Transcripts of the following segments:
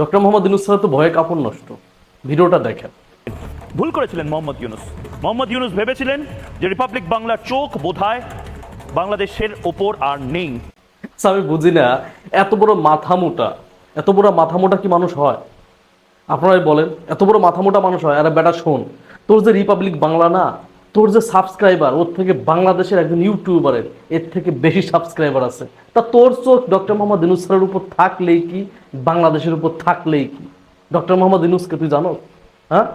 Doctor Muhammad Yunus sir তো ভয়ে কাপড় নষ্ট। ভিডিওটা দেখেন। ভুল করেছিলেন মোহাম্মদ ইউনুস। মোহাম্মদ ইউনুস ভেবেছিলেন যে রিপাবলিক বাংলার চোখ বোধহয় বাংলাদেশের ওপর আর নেই। আমি বুঝি না এত বড় মাথা মোটা এত বড় মাথা মোটা কি মানুষ হয়? আপনারাই বলেন এত বড় মাথা মোটা মানুষ হয়? আরে বেটা শোন তোর যে রিপাবলিক বাংলা না তোর যে সাবস্ক্রাইবার ওর থেকে বাংলাদেশের একজন ইউটিউবারের এর থেকে বেশি সাবস্ক্রাইবার আছে। তা তোর চোখ ডক্টর মোহাম্মদ ইনুস স্যারের উপর থাকলেই কি, বাংলাদেশের উপর থাকলেই কি? ডক্টর মোহাম্মদ ইনুসকে তুই জানো? হ্যাঁ?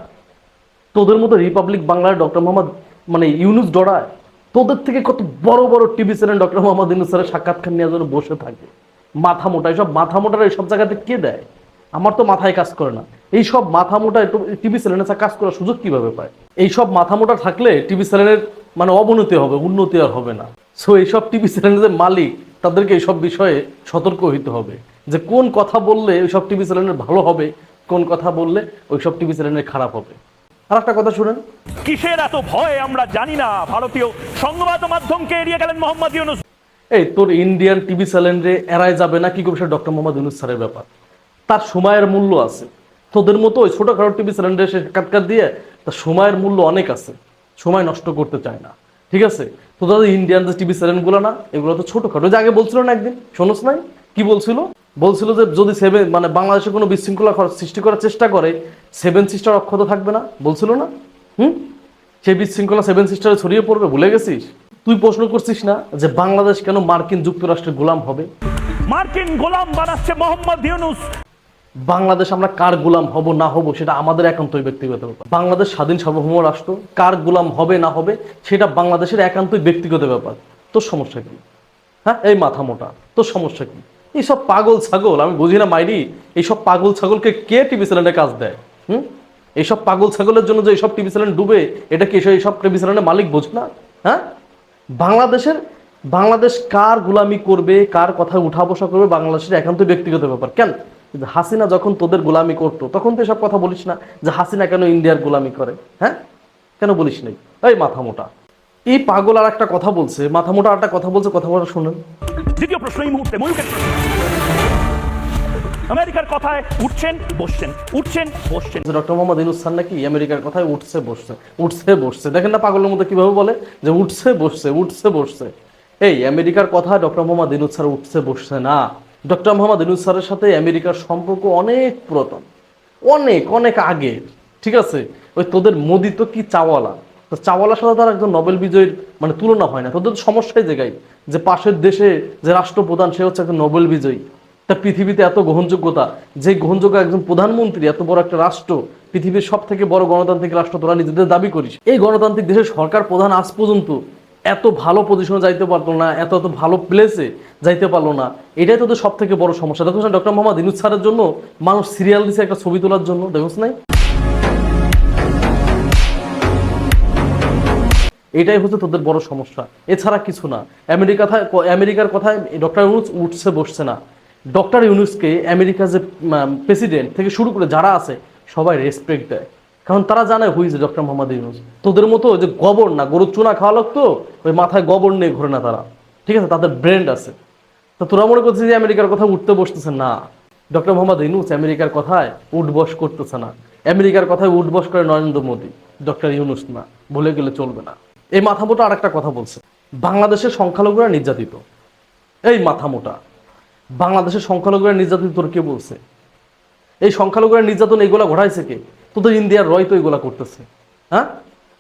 তোদের মতো রিপাবলিক বাংলার ডক্টর মোহাম্মদ মানে ইউনুস ডরায়। তোদের থেকে কত বড় বড় TV channel doctor Muhammad Yunus স্যারের সাক্ষাৎকার নেওয়ার জন্য বসে থাকে। মাথা মোটা এইসব মাথা মোটার এইসব জায়গাতে কে দেয়? আমার তো মাথায় কাজ করে না। এই সব মাথা মোটা টিভি চ্যানেলে কাজ করার সুযোগ কীভাবে পায়? এই সব মাথা মোটা থাকলে টিভি চ্যানেলের মানে অবনতি হবে উন্নতি আর হবে না। সো এইসব টিভি চ্যানেলের মালিক তাদেরকে এইসব বিষয়ে সতর্ক হইতে হবে। যে কোন কথা বললে ওইসব টিভি চ্যানেলের ভালো হবে কোন কথা বললে ওইসব টিভি চ্যানেলের খারাপ হবে। আর একটা কথা শুনেন। কিসের এত ভয় আমরা জানি না। ভারতীয় সংবাদ মাধ্যমকে এড়িয়ে গেলেন মোহাম্মদ ইউনুস। এই তোর ইন্ডিয়ান টিভি চ্যানেলে এড়াই যাবে না কি করবে সেটা ডক্টর মোহাম্মদ ইউনুস স্যারের ব্যাপার। তার সময়ের মূল্য আছে। তোদের মতো ওই ছোটোখাটো টিভি চ্যানেলে সে সাক্ষাৎকার দিয়ে তার সময়ের মূল্য অনেক আছে। সময় নষ্ট করতে চায় না। ঠিক আছে? তো তাদের ইন্ডিয়ান টিভি চ্যানেলগুলো না, এগুলো তো ছোটোখাটো। যে আগে বলছিল না একদিন? শোনোস নাই? কি বলছিল? বলছিল যে যদি সেভেন মানে বাংলাদেশে কোনো বিশৃঙ্খলা সৃষ্টি করার চেষ্টা করে সেভেন সিস্টার অক্ষত থাকবে না? বলছিল না? হুম? সেই বিশৃঙ্খলা সেভেন সিস্টারে ছড়িয়ে পড়বে, ভুলে গেছিস? তুই প্রশ্ন করছিস না যে বাংলাদেশ কেন মার্কিন যুক্তরাষ্ট্রের গোলাম হবে? মার্কিন গোলাম বানাচ্ছে মোহাম্মদ ইউনুস। বাংলাদেশ আমরা কার গোলাম হব, না হব, সেটা আমাদের একান্তই ব্যক্তিগত ব্যাপার। বাংলাদেশ স্বাধীন সার্বভৌম রাষ্ট্র, কার গোলাম হবে, না হবে, সেটা বাংলাদেশের একান্তই ব্যক্তিগত ব্যাপার। তোর সমস্যা কি? হ্যাঁ এই মাথা মোটা, তোর সমস্যা কি? এইসব পাগল ছাগল, আমি বুঝি না মাইরি, এইসব পাগল ছাগলকে কে টিভি চ্যানেলে কাজ দেয়? হুম? এইসব পাগল ছাগলের জন্য যে এইসব টিভি চ্যানেল ডুবে, এটা কি এইসব টিভি চ্যানেলের মালিক বোঝে না? হ্যাঁ? বাংলাদেশের, বাংলাদেশ কার গোলামি করবে, কার কথা উঠা বসা করবে, বাংলাদেশের একান্ত ব্যক্তিগত ব্যাপার। কেন? কিন্তু হাসিনা যখন তোদের গোলামি করতো তখন তো এসব কথা বলিস না যে হাসিনা কেন ইন্ডিয়ার গোলামি করে হ্যাঁ? কেন বলিস নাই? এই মাথা মোটা। এই পাগল আর একটা কথা বলছে মাথা মোটা আর একটা কথা বলছে কথা বলা শুনেন। দ্বিতীয় প্রশ্ন এই মুহূর্তে ময়ূকের আমেরিকার কথায় উঠছেন বসছেন উঠছেন বসছেন। ডক্টর মোহাম্মদ ইনুস খান নাকি আমেরিকার কথায় উঠছে বসছে উঠছে বসছে। দেখেন না পাগলের মতো কীভাবে বলে? যে উঠছে বসছে উঠছে বসছে। এই আমেরিকার কথা ডক্টর মোহাম্মদ ইনুস স্যার উঠছে বসছে না। ডক্টর মোহাম্মদ ইনুস স্যারের সাথে আমেরিকার সম্পর্ক অনেক পুরাতন। অনেক অনেক আগে। ঠিক আছে? ওই তোদের মোদি তো কি চাওয়ালা? তো চাওয়ালার সাথে তার একজন নোবেল বিজয়ীর মানে তুলনা হয় না। তোদের তো সমস্যাই জায়গায় যে পাশের দেশে যে রাষ্ট্রপ্রধান, সে হচ্ছে একজন নোবেল বিজয়ী। তা পৃথিবীতে এত গ্রহণযোগ্যতা, যে গ্রহণযোগ্য একজন প্রধানমন্ত্রী, এত বড় একটা রাষ্ট্র, পৃথিবীর সব থেকে বড় গণতান্ত্রিক রাষ্ট্র তোরা নিজেদের দাবি করিস। এই গণতান্ত্রিক দেশের সরকার প্রধান আজ পর্যন্ত এত ভালো পজিশনে যাইতে পারল না, এত এত ভালো প্লেসে যাইতে পারল না। এটাই তোদের সব থেকে বড় সমস্যা। দেখো ডক্টর মোহাম্মদ ইনুস স্যারের জন্য মানুষ সিরিয়াল দিছে একটা ছবি তোলার জন্য। দেখোস নাই? এটাই হচ্ছে তোদের বড় সমস্যা। এছাড়া কিছু না। আমেরিকা আমেরিকার কথায় ডক্টর ইউনুস উঠছে, বসছে না। ডক্টর ইউনুসকে আমেরিকার যে প্রেসিডেন্ট থেকে শুরু করে যারা আছে, সবাই রেসপেক্ট দেয়। কারণ তারা জানে হুইজ ডক্টর মোহাম্মদ ইউনুস তোদের মতো যে গবর না, গরুর চুনা খাওয়া লাগতো ওই মাথায় গবর নিয়ে ঘোরে না তারা। ঠিক আছে? তাদের ব্রেন্ড আছে। তো তোরা মনে করছিস যে আমেরিকার কথা উঠতে বসতেছে? না। ডক্টর মোহাম্মদ ইউনুস আমেরিকার কথায় উঠবস করতেছে না। আমেরিকার কথায় উঠবস করে নরেন্দ্র মোদী। ডক্টর ইউনুস না। বলে গেলে চলবে না। এই মাথা মোটা আর একটা কথা বলছে। বাংলাদেশের সংখ্যালঘুরা নির্যাতিত। এই মাথা মোটা বাংলাদেশের সংখ্যালঘুরা নির্যাতিত তোর কে বলছে? এই সংখ্যালঘুরা নির্যাতন এইগুলা ঘটাইছে কে? তোদের ইন্ডিয়ার রয় তো এইগুলা করতেছে হ্যাঁ?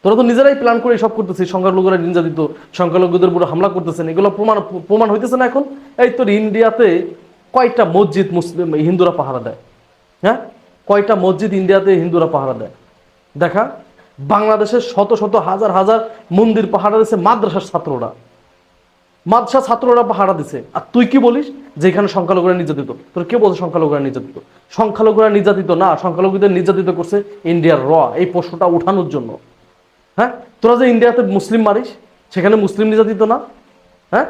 তোরা তো নিজেরাই প্ল্যান করে সব করতেছিস, সংখ্যালঘুরা নির্যাতিত, সংখ্যালঘুদের উপর হামলা করতেছেন, এগুলো প্রমাণ প্রমাণ হইতেছে না এখন? এই তোর ইন্ডিয়াতে কয়টা মসজিদ মুসলিম, হিন্দুরা পাহারা দেয়? হ্যাঁ? কয়টা মসজিদ ইন্ডিয়াতে হিন্দুরা পাহারা দেয়? দেখা বাংলাদেশের শত শত হাজার হাজার মন্দির পাহারা দিচ্ছে মাদ্রাসার ছাত্ররা। মাদ্রাসা ছাত্ররা পাহারা দিছে। আর তুই কি বলিস? যে এখানে সংখ্যালঘুরা নির্যাতিত। তোর কে বলছে সংখ্যালঘুরা নির্যাতিত? সংখ্যালঘুরা নির্যাতিত না, সংখ্যালঘুদের নির্যাতিত করছে ইন্ডিয়ার র, এই প্রশ্নটা উঠানোর জন্য। হ্যাঁ? তোরা যে ইন্ডিয়াতে মুসলিম মারিস, সেখানে মুসলিম নির্যাতিত না? হ্যাঁ?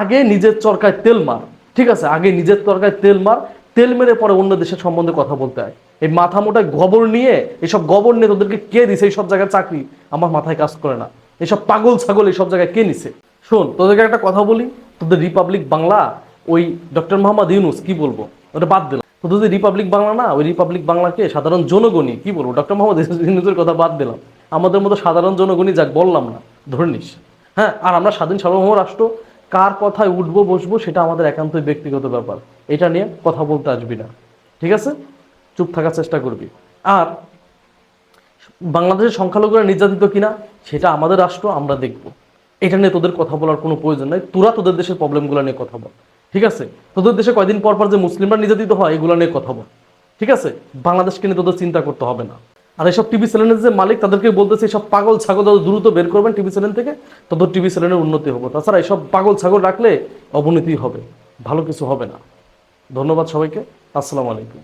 আগে নিজের চরকায় তেল মার, ঠিক আছে? আগে নিজের তরকায় তেল মার, তেল মেরে পরে অন্য দেশের সম্বন্ধে কথা বলতে হয় এই মাথা মোটায় গোবর নিয়ে, এইসব গবর নিয়ে তোদেরকে কে দিছে? এইসব জায়গায় চাকরি আমার মাথায় কাজ করে না। এইসব পাগল ছাগল এইসব জায়গায় কে নিছে? শোন, তোদেরকে একটা কথা বলি, তোদের রিপাবলিক বাংলা, ওই ডক্টর মোহাম্মদ ইউনুস, কি বলব? ওটা বাদ দিলাম। তোদের যে রিপাবলিক বাংলা না, ওই রিপাবলিক বাংলাকে সাধারণ জনগণই, কি বলব? ডক্টর মোহাম্মদ ইউনুসের কথা বাদ দিলাম। আমাদের মতো সাধারণ জনগণই যাক, বললাম না, ধরে নিস। হ্যাঁ আর আমরা স্বাধীন সার্বভৌম রাষ্ট্র, কার কথায় উঠবো, বসবো, সেটা আমাদের একান্তই ব্যক্তিগত ব্যাপার। এটা নিয়ে কথা বলতে আসবি না। ঠিক আছে? চুপ থাকার চেষ্টা করবি। আর বাংলাদেশের সংখ্যালঘুরা নির্যাতিত কিনা, সেটা আমাদের রাষ্ট্র, আমরা দেখব। এটা নিয়ে তোদের কথা বলার কোনো প্রয়োজন নাই। তোরা তোদের দেশের প্রবলেমগুলো নিয়ে কথা বল। ঠিক আছে? তোদের দেশে কয়দিন পর পর যে মুসলিমরা নির্যাতিত হয়, এগুলো নিয়ে কথা বল। ঠিক আছে? বাংলাদেশকে নিয়ে তোদের চিন্তা করতে হবে না। আর এইসব টিভি চ্যানেলের যে মালিক, তাদেরকে বলতেছে সব পাগল ছাগল যত দ্রুত বের করবেন টিভি চ্যানেল থেকে, তত টিভি চ্যানেলের উন্নতি হবে। তাছাড়া এইসব পাগল ছাগল রাখলে অবনতি হবে। ভালো কিছু হবে না। ধন্যবাদ সবাইকে। আসসালামু আলাইকুম।